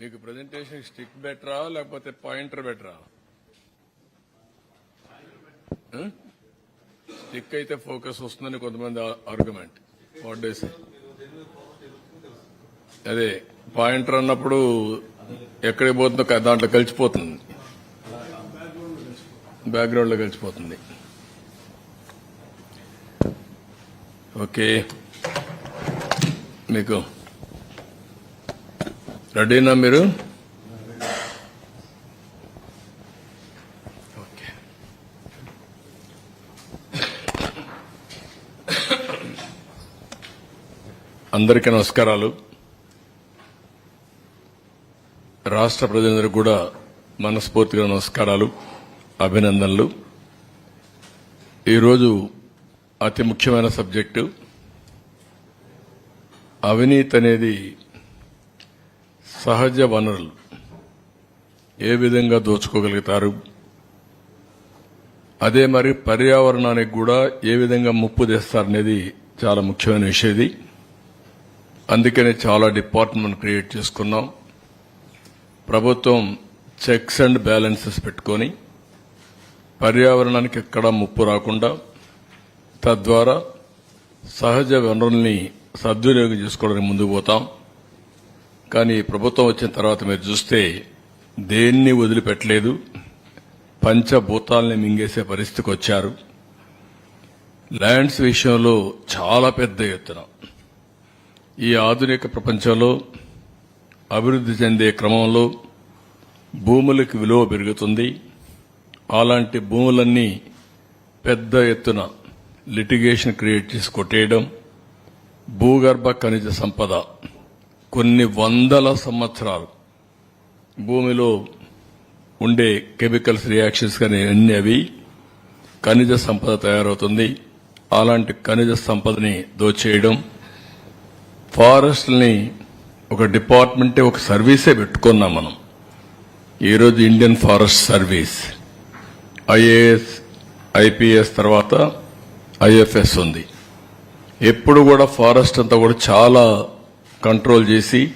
మీకు presentation stick బెటరా లేకపోతే పాయింటర్ బెటరా స్టిక్ అయితే ఫోకస్ వస్తుందని కొంతమంది ఆర్గ్యుమెంట్ వాట్ డేస్ అదే పాయింటర్ అన్నప్పుడు ఎక్కడికి పోతుందో దాంట్లో కలిసిపోతుంది. బ్యాక్గ్రౌండ్లో కలిసిపోతుంది. ఓకే మీకు రెడీనా మీరు? ఓకే. అందరికీ నమస్కారాలు. రాష్ట్ర ప్రజలందరికీ కూడా మనస్ఫూర్తిగా నమస్కారాలు అభినందనలు. ఈరోజు అతి ముఖ్యమైన సబ్జెక్టు అవినీతి అనేది సహజ వనరులు. ఏ విధంగా దోచుకోగలుగుతారు? అదే మరి పర్యావరణానికి కూడా ఏ విధంగా ముప్పు తెస్తారనేది చాలా ముఖ్యమైన విషయం ఇది అందుకనే చాలా డిపార్ట్మెంట్ క్రియేట్ చేసుకున్నాం. ప్రభుత్వం చెక్స్ అండ్ బ్యాలెన్సెస్ పెట్టుకొని పర్యావరణానికి ఎక్కడా ముప్పు రాకుండా తద్వారా సహజ వనరుల్ని సద్వినియోగం చేసుకోవడానికి ముందుకు పోతాం. కానీ ప్రభుత్వం వచ్చిన తర్వాత మీరు చూస్తే దేన్ని వదిలిపెట్టలేదు. పంచభూతాల్ని మింగేసే పరిస్థితికి వచ్చారు. ల్యాండ్స్ విషయంలో చాలా పెద్ద ఎత్తున. ఈ ఆధునిక ప్రపంచంలో అభివృద్ధి చెందే క్రమంలో భూములకు విలువ పెరుగుతుంది. అలాంటి భూములన్నీ పెద్ద ఎత్తున లిటిగేషన్ క్రియేట్ చేసి కొట్టేయడం భూగర్భ ఖనిజ సంపద కొన్ని వందల సంవత్సరాలు భూమిలో ఉండే కెమికల్స్ రియాక్షన్స్ కానీ అన్ని అవి ఖనిజ సంపద తయారవుతుంది. అలాంటి ఖనిజ సంపదని దోచేయడం ఫారెస్ట్ని ఒక డిపార్ట్మెంటే ఒక సర్వీసే పెట్టుకున్నాం మనం. ఈరోజు Indian forest service IAS IPS తర్వాత ఐఎఫ్ఎస్ ఉంది. ఎప్పుడు కూడా ఫారెస్ట్ అంతా కూడా చాలా కంట్రోల్ చేసి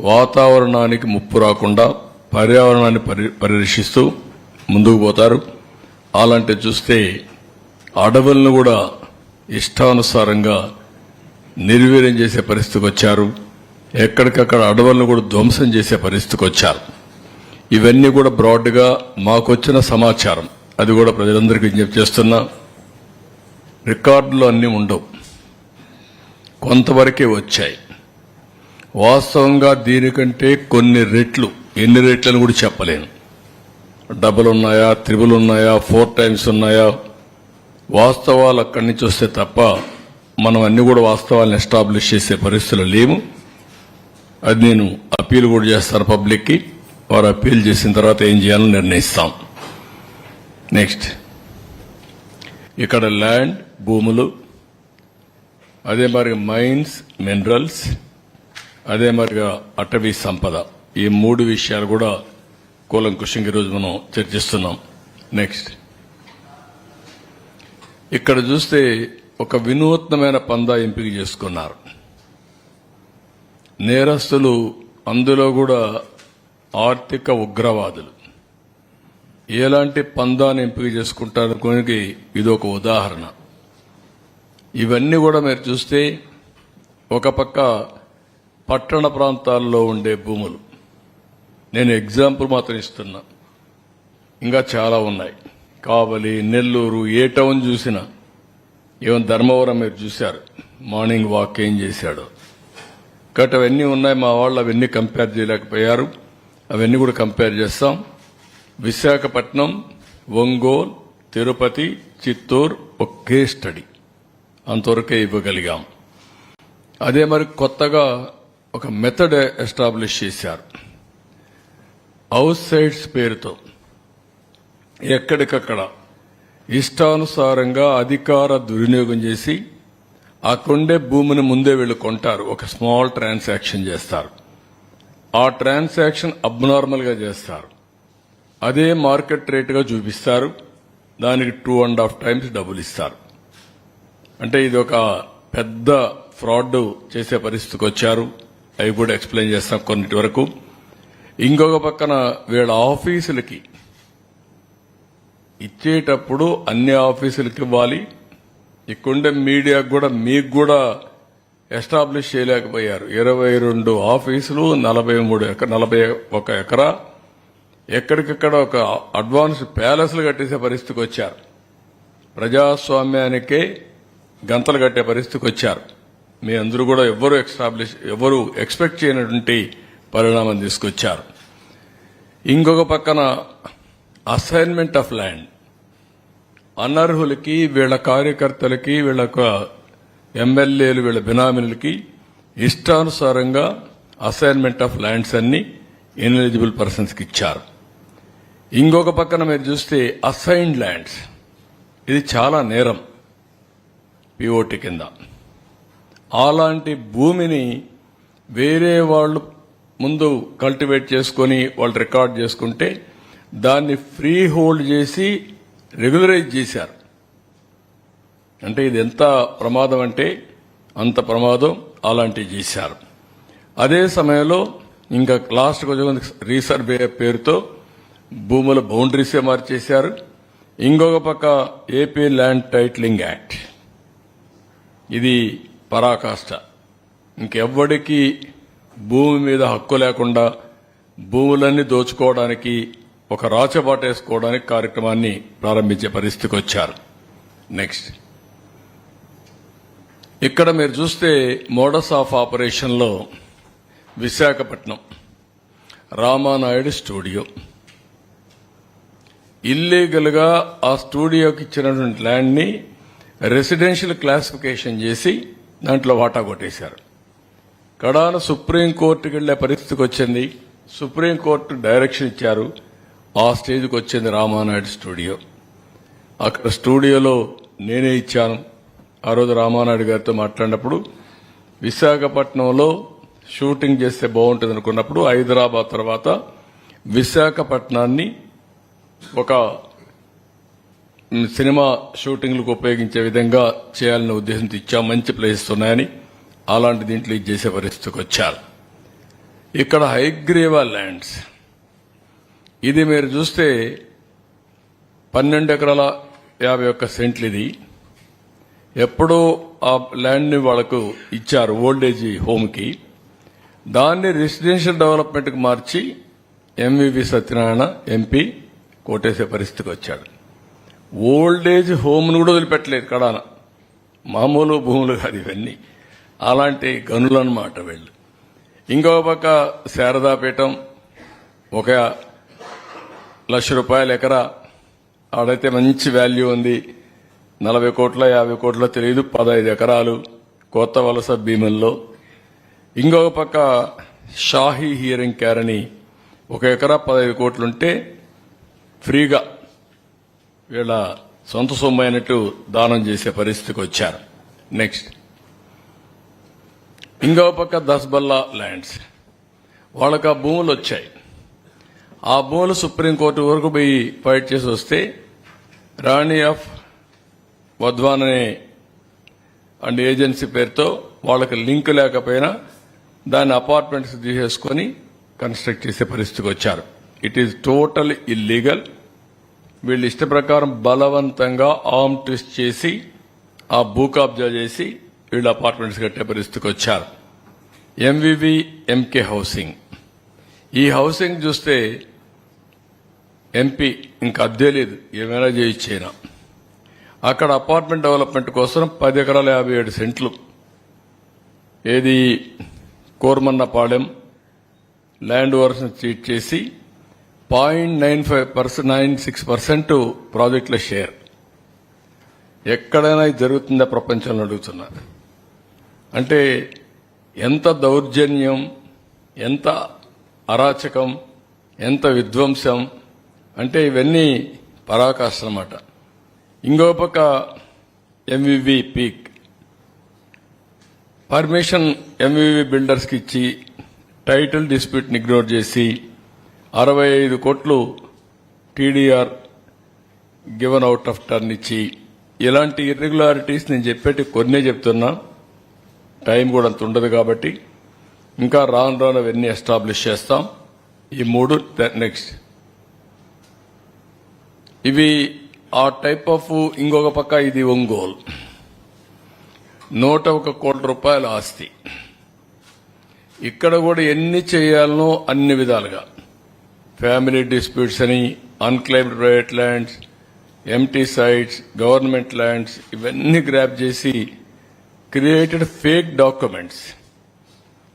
వాతావరణానికి ముప్పు రాకుండా పర్యావరణాన్ని పరి పరిరక్షిస్తూ ముందుకు పోతారు. అలాంటి చూస్తే అడవులను కూడా ఇష్టానుసారంగా నిర్వీర్యం చేసే పరిస్థితికి వచ్చారు. ఎక్కడికక్కడ అడవులను కూడా ధ్వంసం చేసే పరిస్థితికి వచ్చారు. ఇవన్నీ కూడా బ్రాడ్గా మాకొచ్చిన సమాచారం. అది కూడా ప్రజలందరికీ విజ్ఞప్తి చేస్తున్నా. రికార్డులు అన్నీ ఉండవు. కొంతవరకే వచ్చాయి. వాస్తవంగా దీనికంటే కొన్ని రెట్లు ఎన్ని రెట్లను కూడా చెప్పలేను. డబుల్ ఉన్నాయా త్రిబుల్ ఉన్నాయా ఫోర్ టైమ్స్ ఉన్నాయా? వాస్తవాలు అక్కడి నుంచి వస్తే తప్ప మనం అన్ని కూడా వాస్తవాలను ఎస్టాబ్లిష్ చేసే పరిస్థితులు లేము అది నేను అప్పీల్ కూడా చేస్తాను పబ్లిక్కి. వారు అప్పీల్ చేసిన తర్వాత ఏం చేయాలో నిర్ణయిస్తాం. నెక్స్ట్. ఇక్కడ ల్యాండ్ భూములు అదే మరి మైన్స్ మినరల్స్ అదే మరిగా అటవీ సంపద. ఈ మూడు విషయాలు కూడా కూలంకుషంగా ఈరోజు మనం చర్చిస్తున్నాం. నెక్స్ట్ ఇక్కడ చూస్తే ఒక వినూత్నమైన పందా ఎంపిక చేసుకున్నారు. నేరస్తులు అందులో కూడా ఆర్థిక ఉగ్రవాదులు. ఎలాంటి పందాన్ని ఎంపిక చేసుకుంటారనుకోనికి ఇది ఒక ఉదాహరణ. ఇవన్నీ కూడా మీరు చూస్తే ఒక పక్క పట్టణ ప్రాంతాల్లో ఉండే భూములు. నేను ఎగ్జాంపుల్ మాత్రం ఇస్తున్నా. ఇంకా చాలా ఉన్నాయి. కావలి నెల్లూరు ఏ టౌన్ చూసినా ఈవెన్ ధర్మవరం మీరు చూశారు. మార్నింగ్ వాక్ ఏం చేశాడు. కాబట్టి అవన్నీ ఉన్నాయి మా వాళ్ళు అవన్నీ కంపేర్ చేయలేకపోయారు. అవన్నీ కూడా కంపేర్ చేస్తాం. విశాఖపట్నం ఒంగోలు తిరుపతి చిత్తూరు ఒకే స్టడీ అంతవరకే ఇవ్వగలిగాం. అదే మరి కొత్తగా ఒక మెథడ్ ఎస్టాబ్లిష్ చేశారు. అవుట్ సైడ్స్ పేరుతో. ఎక్కడికక్కడ. ఇష్టానుసారంగా అధికార దుర్వినియోగం చేసి ఆ కొండే భూమిని ముందే వీళ్ళు కొంటారు. ఒక స్మాల్ ట్రాన్సాక్షన్ చేస్తారు. ఆ ట్రాన్సాక్షన్ అబ్నార్మల్గా చేస్తారు. అదే మార్కెట్ రేటుగా చూపిస్తారు. దానికి టూ అండ్ హాఫ్ టైమ్స్ డబ్బులు ఇస్తారు. అంటే ఇది ఒక పెద్ద ఫ్రాడ్ చేసే పరిస్థితికి వచ్చారు. అవి కూడా ఎక్స్ప్లెయిన్ చేస్తాం కొన్నిటి వరకు. ఇంకొక పక్కన వీళ్ళ ఆఫీసులకి ఇచ్చేటప్పుడు అన్ని ఆఫీసులకి ఇవ్వాలి. ఇక్కడుండే మీడియాకు కూడా మీకు కూడా ఎస్టాబ్లిష్ చేయలేకపోయారు. ఇరవై రెండు ఆఫీసులు నలభై మూడు ఎకర నలభై ఒక ఎకరా. ఎక్కడికక్కడ ఒక అడ్వాన్స్ ప్యాలెస్లు కట్టేసే పరిస్థితికి వచ్చారు. ప్రజాస్వామ్యానికే గంతలు కట్టే పరిస్థితికి వచ్చారు. మీ అందరూ కూడా ఎవరు ఎస్టాబ్లిష్ ఎవరు ఎక్స్పెక్ట్ చేయనటువంటి పరిణామం తీసుకొచ్చారు. ఇంకొక పక్కన అసైన్మెంట్ ఆఫ్ ల్యాండ్ అనర్హులకి వీళ్ళ కార్యకర్తలకి వీళ్ళ ఎమ్మెల్యేలు వీళ్ళ బినామీలకి ఇష్టానుసారంగా అసైన్మెంట్ ఆఫ్ ల్యాండ్స్ అన్ని ఇన్ఎలిజిబుల్ పర్సన్స్కి ఇచ్చారు. ఇంకొక పక్కన మీరు చూస్తే అసైన్డ్ ల్యాండ్స్ ఇది చాలా నేరం పిఓటి కింద. అలాంటి భూమిని వేరే వాళ్ళు ముందు కల్టివేట్ చేసుకొని వాళ్ళు రికార్డ్ చేసుకుంటే దాన్ని ఫ్రీ హోల్డ్ చేసి రెగ్యులరైజ్ చేశారు. అంటే ఇది ఎంత ప్రమాదం అంటే అంత ప్రమాదం అలాంటివి చేశారు. అదే సమయంలో ఇంకా లాస్ట్ కొంచెం రీసర్వే పేరుతో భూముల బౌండరీసే మార్చేశారు. ఇంకొక పక్క ఏపీ ల్యాండ్ టైటిలింగ్ యాక్ట్. ఇది పరాకాష్ట. ఇంకెవ్వడికి భూమి మీద హక్కు లేకుండా భూములన్నీ దోచుకోవడానికి ఒక రాచబాటేసుకోవడానికి కార్యక్రమాన్ని ప్రారంభించే పరిస్థితికి వచ్చారు. నెక్స్ట్. ఇక్కడ మీరు చూస్తే మోడస్ ఆఫ్ ఆపరేషన్లో విశాఖపట్నం రామానాయుడు స్టూడియో. ఇల్లీగల్గా ఆ స్టూడియోకి ఇచ్చినటువంటి ల్యాండ్ని రెసిడెన్షియల్ క్లాసిఫికేషన్ చేసి దాంట్లో వాటా కొట్టేశారు. కడాన సుప్రీంకోర్టుకి వెళ్ళే పరిస్థితికి వచ్చింది. సుప్రీంకోర్టు డైరెక్షన్ ఇచ్చారు. ఆ స్టేజ్కి వచ్చింది రామానాయుడు స్టూడియో. అక్కడ స్టూడియోలో నేనే ఇచ్చాను. ఆ రోజు రామానాయుడు గారితో మాట్లాడినప్పుడు విశాఖపట్నంలో షూటింగ్ చేస్తే బాగుంటుంది అనుకున్నప్పుడు హైదరాబాద్ తర్వాత విశాఖపట్నాన్ని ఒక సినిమా షూటింగ్లకు ఉపయోగించే విధంగా చేయాలనే ఉద్దేశంతో ఇచ్చా మంచి ప్లేసెస్ ఉన్నాయని అలాంటి దీంట్లో ఇది చేసే పరిస్థితికి వచ్చారు. ఇక్కడ హైగ్రీవా ల్యాండ్స్. ఇది మీరు చూస్తే పన్నెండు ఎకరాల యాభై ఒక్క సెంట్లు ఇది. ఎప్పుడో ఆ ల్యాండ్ని వాళ్ళకు ఇచ్చారు ఓల్డేజ్ హోమ్కి. దాన్ని రెసిడెన్షియల్ డెవలప్మెంట్కి మార్చి ఎంవివి సత్యనారాయణ ఎంపీ కోటేసే పరిస్థితికి వచ్చాడు. ఓల్డేజ్ హోమ్ను కూడా వదిలిపెట్టలేదు కడాన. మామూలు భూములు కాదు ఇవన్నీ. అలాంటి గనులు అన్నమాట వీళ్ళు. ఇంకో పక్క శారదాపీఠం ఒక లక్ష రూపాయల ఎకరా. ఆడైతే మంచి వాల్యూ ఉంది. నలభై కోట్ల యాభై కోట్ల తెలియదు పదహైదు ఎకరాలు కొత్త వలస భీమల్లో. ఇంకొక పక్క షాహీ హియరింగ్ కేర్ అని ఒక ఎకరా పదహైదు కోట్లుంటే ఫ్రీగా. వీళ్ళ సొంత సొమ్ము అయినట్టు దానం చేసే పరిస్థితికి వచ్చారు. నెక్స్ట్ ఇంకో పక్క దస్బల్లా ల్యాండ్స్. వాళ్ళకు ఆ భూములు వచ్చాయి. ఆ భూములు సుప్రీంకోర్టు వరకు పోయి ఫైట్ చేసి వస్తే రాణి ఆఫ్ వద్వాన్ అనే అండ్ ఏజెన్సీ పేరుతో వాళ్ళకి లింక్ లేకపోయినా దాన్ని అపార్ట్మెంట్స్ తీసేసుకొని కన్స్ట్రక్ట్ చేసే పరిస్థితికి వచ్చారు. ఇట్ ఈస్ టోటల్ ఇల్లీగల్ వీళ్ళు ఇష్ట ప్రకారం బలవంతంగా ఆర్మ్ ట్విస్ట్ చేసి ఆ భూ కబ్జా చేసి వీళ్ళు అపార్ట్మెంట్స్ కట్టే పరిస్థితికి వచ్చారు. ఎంవివి ఎంకే హౌసింగ్ ఈ హౌసింగ్ చూస్తే ఎంపీ ఇంకా అద్దె లేదు ఏమైనా చేయించేనా. అక్కడ అపార్ట్మెంట్ డెవలప్మెంట్ కోసం పది ఎకరాల యాభై ఏడు సెంట్లు. ఏది కోరమన్నపాలెం ల్యాండ్ ఓవర్స్ చీట్ చేసి point nine five percent nine six percent ప్రాజెక్టుల షేర్. ఎక్కడైనా జరుగుతుందా ప్రపంచంలో అడుగుతున్నారు అంటే ఎంత దౌర్జన్యం ఎంత అరాచకం ఎంత విధ్వంసం అంటే ఇవన్నీ పరాకాష్ట అన్నమాట. ఇంకో పక్క ఎంవివి పీక్ పర్మిషన్ ఎంవివి బిల్డర్స్కి ఇచ్చి టైటిల్ డిస్ప్యూట్ని ఇగ్నోర్ చేసి అరవై ఐదు కోట్లు TDR given out of turn ఇచ్చి ఇలాంటి ఇర్రెగ్యులారిటీస్ నేను చెప్పేటి కొన్నే చెప్తున్నా. టైం కూడా అంత ఉండదు కాబట్టి. ఇంకా రాను రాను అవన్నీ ఎస్టాబ్లిష్ చేస్తాం. ఈ మూడు నెక్స్ట్. ఇవి ఆ టైప్ ఆఫ్ ఇంకొక పక్క ఇది ఒంగోలు. నూట ఒక కోట్ల రూపాయల ఆస్తి. ఇక్కడ కూడా ఎన్ని చేయాలనో అన్ని విధాలుగా. ఫ్యామిలీ డిస్ప్యూట్స్ అని unclaimed private lands empty sites government lands ఇవన్నీ గ్రాప్ చేసి క్రియేటెడ్ ఫేక్ డాక్యుమెంట్స్